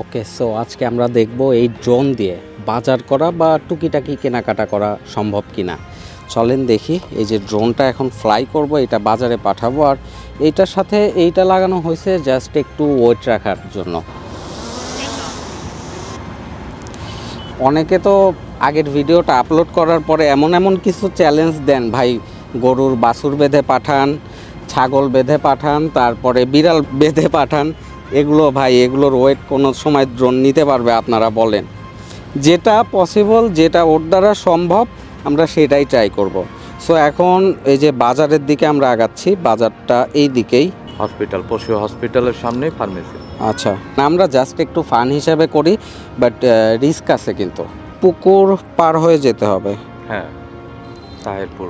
Okay so আজকে আমরা দেখব এই ড্রোন দিয়ে বাজার করা বা টুকিটাকি কেনাকাটা করা সম্ভব কিনা। চলেন দেখি, এই যে ড্রোনটা এখন ফ্লাই করব, এটা বাজারে পাঠাবো। আর এইটার সাথে এইটা লাগানো হয়েছে জাস্ট একটু ওয়েট রাখার জন্য। অনেকে তো আগের ভিডিওটা আপলোড করার পরে এমন এমন কিছু চ্যালেঞ্জ দেন, ভাই, গরুর বাছুর বেঁধে পাঠান, ছাগল বেঁধে পাঠান, তারপরে বিড়াল বেঁধে পাঠান। এগুলো ভাই এগুলোর ওয়েট কোনো সময় ড্রোন নিতে পারবে আপনারা বলেন। যেটা পসিবল যেটা ওর দ্বারা সম্ভব আমরা সেটাই ট্রাই করব। সো এখন এই যে বাজারের দিকে আমরা আগাচ্ছি বাজারটা এই দিকেই। হসপিটাল পশু হসপিটালের সামনে ফার্মেসি আচ্ছা আমরা জাস্ট একটু ফান হিসাবে করি বাট রিস্ক আছে কিন্তু। পুকুর পার হয়ে যেতে হবে। হ্যাঁ তাহেরপুর।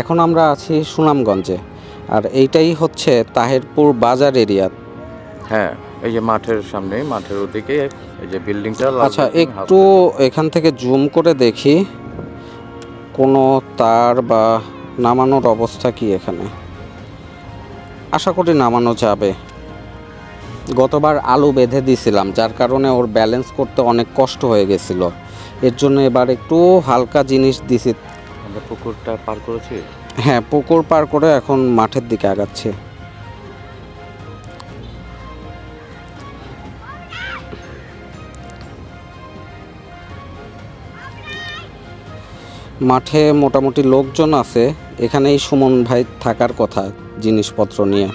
এখন আমরা আছি সুনামগঞ্জে। আর এইটাই হচ্ছে তাহেরপুর বাজার এরিয়া। হ্যাঁ এই যে মাঠের সামনে মাঠের ওদিকে এই যে বিল্ডিংটা আচ্ছা একটু এখান থেকে জুম করে দেখি কোনো তার বা নামানোর অবস্থা কি এখানে? আশা করি নামানো যাবে। গতবার আলু বেঁধে দিছিলাম যার কারণে ওর ব্যালেন্স করতে অনেক কষ্ট হয়ে গেছিল। এর জন্য এবার একটু হালকা জিনিস দিছি। আমরা পুকুরটা পার করেছি? হ্যাঁ পুকুর পার করে এখন মাঠের দিকে আগাচ্ছে। মাঠে মোটামুটি লোকজন আছে। এখানেই সুমন ভাই থাকার কথা জিনিসপত্র নিয়ে।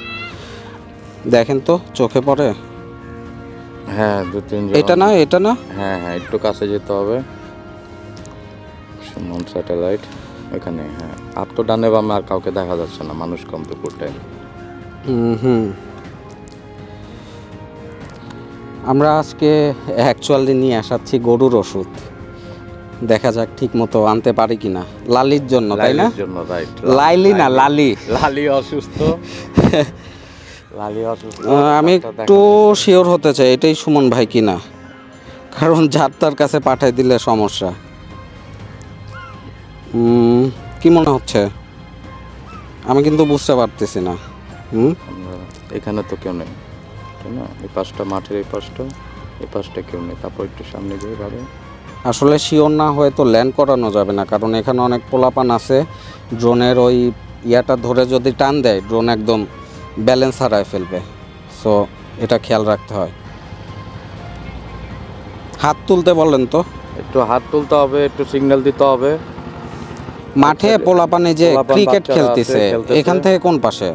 দেখেন তো চোখে পড়ে? হ্যাঁ দু তিন এটা না এটা না? হ্যাঁ হ্যাঁ একটু কাছে যেতে হবে। সুমন স্যাটেলাইট। এখানে হ্যাঁ। আপ তো ডানে বামে আর কাউকে দেখা যাচ্ছে না মানুষ কম পুকুরটায় হুম হুম। আমরা আজকে অ্যাকচুয়ালি নিয়ে আসাচ্ছি গরুর ওষুধ। দেখা যাক ঠিক মতো আনতে পারি কিনা। লালির জন্য তাই না? লাইলি না লালি। লালি। অসুস্থ। লালি অসুস্থ। আমি একটু শিওর হতে চাই এটাই সুমন ভাই কিনা। কারণ যার তার কাছে পাঠাই দিলে সমস্যা। কি মনে হচ্ছে? আমি কিন্তু বুঝতে পারতেছি না। হুম? এখানে তো কেউ নেই তাই না? এই পাশটা মাঠের এই পাশটা এই পাশটা কেউ নেই। তারপর একটু সামনে গিয়ে ভাবে আসলে শিওর না হয়ে তো ল্যান্ড করানো যাবে না কারণ এখানে অনেক পোলাপান আছে। ড্রোনের ওই ইয়াটা ধরে যদি টান দেয় ড্রোন একদম ব্যালেন্স হারায় ফেলবে। সো এটা খেয়াল রাখতে হয়। হাত তুলতে বলেন তো। একটু হাত তুলতে হবে একটু সিগন্যাল দিতে হবে। মাঠে পোলাপানে যে ক্রিকেট খেলতেছে এখান থেকে কোন পাশে?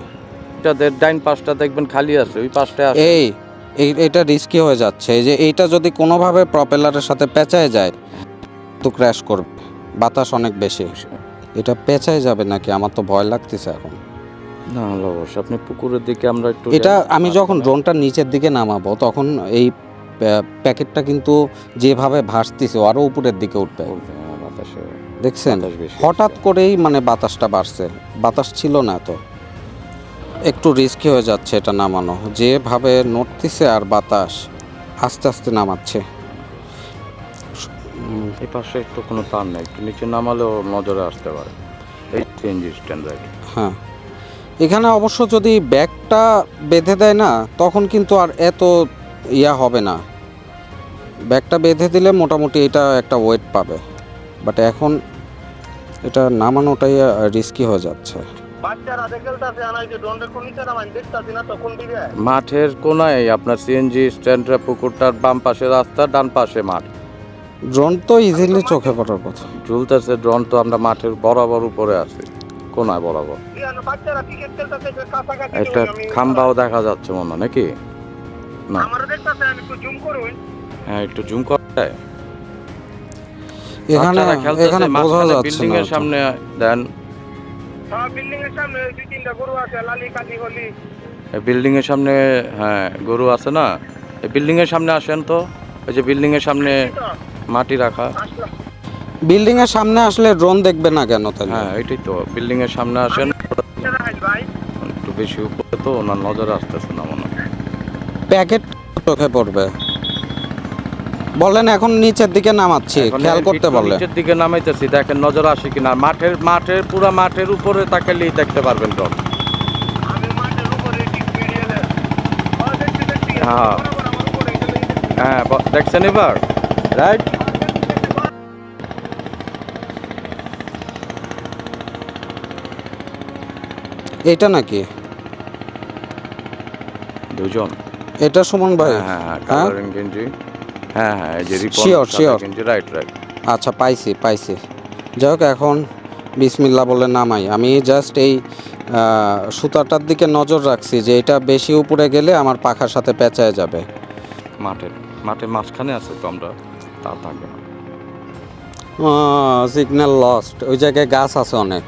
এটাদের ডাইন পাশটা দেখবেন খালি আছে ওই পাশটায় আছে। এই এটা রিস্কি হয়ে যাচ্ছে। যে এইটা যদি কোনোভাবে প্রপেলারের সাথে পেঁচায় যায় তো ক্র্যাশ করবে। বাতাস অনেক বেশি। এটা পেঁচায় যাবে নাকি? আমার তো ভয় লাগতেছে এখন। না হলো আপনি পুকুরের দিকে আমরা একটু এটা আমি যখন ড্রোনটা নিচের দিকে নামাবো তখন এই প্যাকেটটা কিন্তু যেভাবে ভাসতেছে আরও উপরের দিকে উঠবে হ্যাঁ, বাতাসে। দেখছেন? হঠাৎ করেই মানে বাতাসটা বাড়ছে। বাতাস ছিল না তো। একটু রিস্কি হয়ে যাচ্ছে এটা নামানো। যেভাবে নড়তেছে আর বাতাস আস্তে আস্তে নামাচ্ছে। এই পাশে একটু কোনো তার নেই একটু নিচে নামালেও নজরে আসতে পারে। এই হ্যাঁ। এখানে অবশ্য যদি ব্যাগটা বেঁধে দেয় না তখন কিন্তু আর এত ইয়া হবে না। ব্যাগটা বেঁধে দিলে মোটামুটি এটা একটা ওয়েট পাবে। বাট এখন এটা নামানোটাই রিস্কি হয়ে যাচ্ছে। মাঠের কোনায় আপনার সিএনজি স্ট্যান্ডটা পুকুরটার বাম পাশে রাস্তা ডান পাশে মাঠ। ড্রোন তো ইজিলি চোখে পড়ার কথা ঝুলতেছে ড্রোন তো আমরা মাঠের বরাবর উপরে আছি কোনায় বরাবর। একটা খাম্বাও দেখা যাচ্ছে মনে হয় নাকি? না। আমারও দেখতাছে আমি একটু জুম করুন। হ্যাঁ একটু জুম করে এখানে এখানে বোঝা যাচ্ছে বিল্ডিং এর সামনে দেন। হ্যাঁ বিল্ডিং এর সামনে দুই তিনটা গরু আছে লালি কালি হলি বিল্ডিং এর সামনে হ্যাঁ গরু আছে না? বিল্ডিং এর সামনে আসেন তো। ওই যে বিল্ডিং এর সামনে মাটি রাখা। বিল্ডিং এর সামনে আসলে ড্রোন দেখবে না কেন তাহলে? হ্যাঁ এটাই তো। বিল্ডিং এর সামনে আসেন। একটু বেশি উপরে তো ওনার নজরে আসতেছে না মনে প্যাকেট চোখে পড়বে? বলেন এখন নিচের দিকে নামাচ্ছি খেয়াল করতে একটু বলে নিচের দিকে নামাইতেছি দেখেন নজর আসে কিনা। মাঠের মাঠের পুরো মাঠের উপরে তাকালেই দেখতে পারবেন ড্রোন দেখছি হ্যাঁ। হ্যাঁ দেখছেন এবার? রাইট এটা নাকি? দুজন। এটা সুমন ভাই। হ্যাঁ হ্যাঁ হ্যাঁ হ্যাঁ? কালারিং গেঞ্জি হ্যাঁ হ্যাঁ যে. রাইট রাইট আচ্ছা পাইছি পাইছি। যাই হোক এখন বিসমিল্লা বলে নামাই। আমি জাস্ট এই সুতাটার দিকে নজর রাখছি যে এটা বেশি উপরে গেলে আমার পাখার সাথে পেঁচায় যাবে। মাঠের মাঠের মাঝখানে আছে তো আমরা তা থাকবে না। সিগন্যাল লস্ট ওই জায়গায় গাছ আছে অনেক।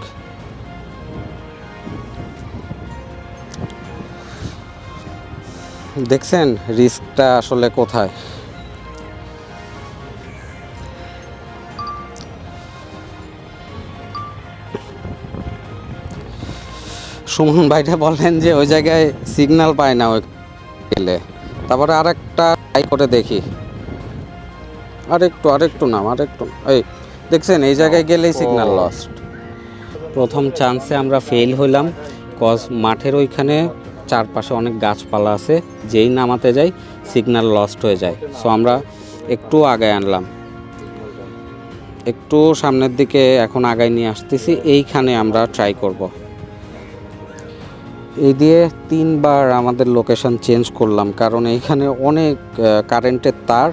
দেখছেন রিস্কটা আসলে কোথায়? সুমন ভাইটা বললেন যে ওই জায়গায় সিগন্যাল পায় না ওই গেলে। তারপরে আরেকটা ট্রাই করে দেখি। আরেকটু আরেকটু নাম আরেকটু। এই দেখছেন এই জায়গায় গেলেই সিগন্যাল লস্ট প্রথম চান্সে আমরা ফেল হইলাম কজ মাঠের ওইখানে চারপাশে অনেক গাছপালা আছে যেই নামাতে যাই সিগন্যাল লস্ট হয়ে যায়। সো আমরা একটু আগায় আনলাম। একটু সামনের দিকে এখন আগায় নিয়ে আসতেছি এইখানে আমরা ট্রাই করব। এই দিয়ে তিনবার আমাদের লোকেশন চেঞ্জ করলাম, কারণ এইখানে অনেক কারেন্টের তার।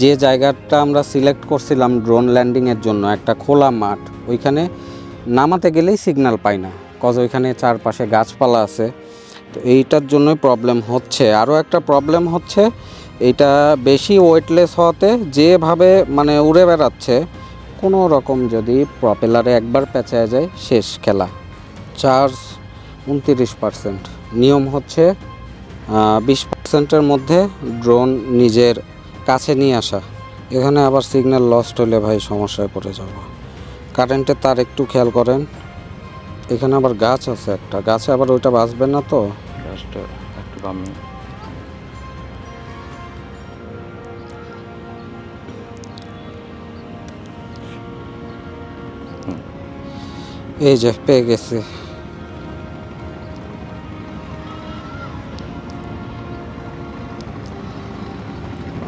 যে জায়গাটা আমরা সিলেক্ট করছিলাম ড্রোন ল্যান্ডিংয়ের জন্য, একটা খোলা মাঠ, ওইখানে নামাতে গেলেই সিগন্যাল পাই না কজ ওইখানে চারপাশে গাছপালা আছে। তো এইটার জন্যই প্রবলেম হচ্ছে। আরও একটা প্রবলেম হচ্ছে, এটা বেশি ওয়েটলেস হওয়াতে যেভাবে মানে উড়ে বেড়াচ্ছে কোনো রকম যদি প্রপেলারে একবার পেঁচায় যায়, শেষ খেলা। চার্জ উনতিরিশ পার্সেন্ট। নিয়ম হচ্ছে বিশ পার্সেন্টের মধ্যে ড্রোন নিজের কাছে নিয়ে আসা। এখানে আবার সিগন্যাল লস্ট হলে ভাই সমস্যায় পড়ে যাব। কারেন্টের তার একটু খেয়াল করেন। এখানে আবার গাছ আছে একটা। গাছে আবার ওইটা বাঁচবে না তো? গাছটা একটু বামে। এই যে পেয়ে গেছে।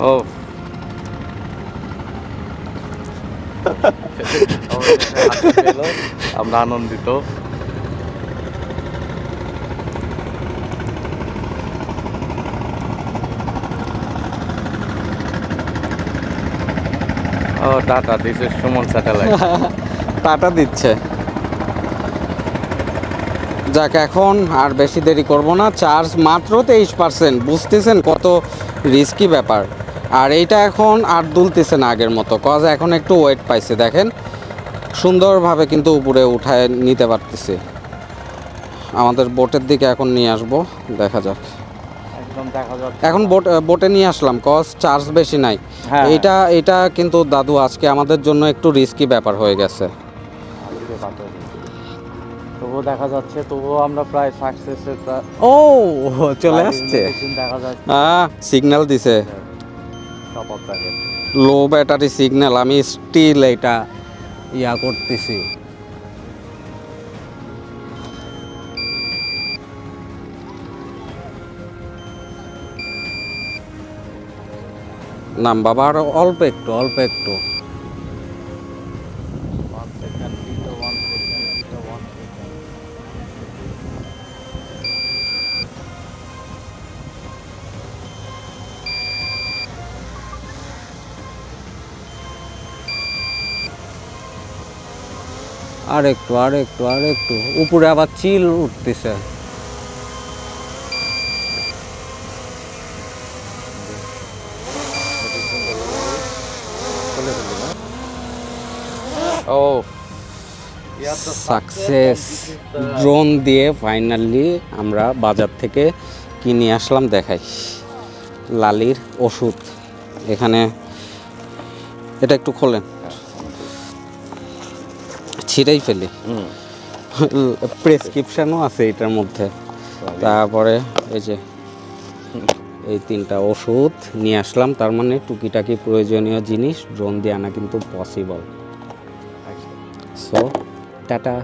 ও আমরা আনন্দিত ও tata this is Suman satellite tata দিচ্ছে। যাক এখন আর বেশি দেরি করব না। চার্জ মাত্র তেইশ পার্সেন্ট বুঝতেছেন কত রিস্কি ব্যাপার। আর এইটা এখন আর দুলতেছে না আগের মতো। কজ এখন একটু ওয়েট পাইছে দেখেন। সুন্দরভাবে কিন্তু উপরে উঠায় নিতে পারতেছে। আমাদের বোটের দিকে এখন নিয়ে আসব দেখা যাক। এখন বোট বোটে নিয়ে আসলাম কজ চার্জ বেশি নাই। হ্যাঁ। এটা এটা কিন্তু দাদু আজকে আমাদের জন্য একটু রিস্কি ব্যাপার হয়ে গেছে। তবুও দেখা যাচ্ছে তবুও আমরা প্রায় সাকসেসের ও চলে আসছে। দেখা যাচ্ছে। সিগন্যাল দিছে। লো ব্যাটারি সিগন্যাল, আমি স্টিল এটা ইয়া করতেছি। নাম বাবা আরও অল্প একটু অল্প একটু। আর একটু আর একটু আর একটু উপরে আবার চিল উঠতেছে। ও। সাকসেস ড্রোন দিয়ে ফাইনালি আমরা বাজার থেকে কিনে আসলাম দেখাই। লালির ওষুধ। এখানে এটা একটু খোলেন। ছিঁড়েই ফেলি। প্রেসক্রিপশানও আছে এটার মধ্যে। তারপরে এই যে এই তিনটা ওষুধ নিয়ে আসলাম। তার মানে টুকিটাকি প্রয়োজনীয় জিনিস ড্রোন দিয়ে আনা কিন্তু পসিবল সো টাটা।